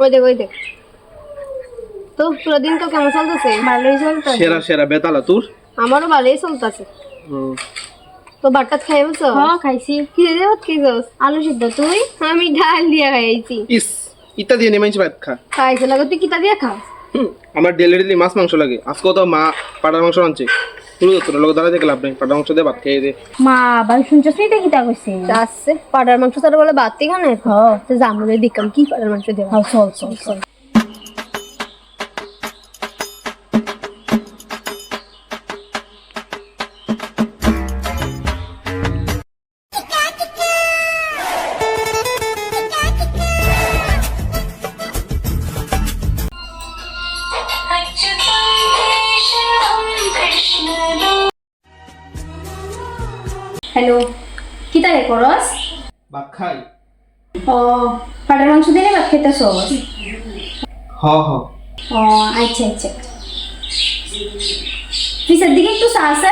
ওই দেখ ওই দেখ তো পুরো দিন তো কেমন চলতেছে? ভালোই চলতো সেরা সেরা। বেতালা তোর? আমারও ভালোই চলতেছে। তো বাট্টাত খাই বলছো হ্যাঁ খাইছি। কি রে কি যাস আলু সিদ্ধ তুই? আমি ডাল দিয়া খাইছি। ইস ইত্যাদি দিয়ে নেমাইছি ভাত খা। খাইছে লাগে তুই কিতা দিয়া খাস হুম, আমার ডেলি ডেলি মাছ মাংস লাগে। আজকেও তো মা পাটার মাংস আনছে। লোক দাঁড়া দেখে লাভ নেই পাটার মাংস দিয়ে ভাত খেয়ে দে। মা ভাই শুনছস নি দেখি তা কইছে? আসছে পাটার মাংস তারা বলে বাতি খানে হ্যাঁ। তো জামুলে দিকাম কি পাটার মাংস দেওয়া হ্যাঁ চল চল চল। হ্যালো কি তারে করস? ভাত খাই। ও পাটার মাংস দিলে ভাত খেতেছ হ হ। ও আচ্ছা আচ্ছা। পিছের দিকে একটু চা আছে?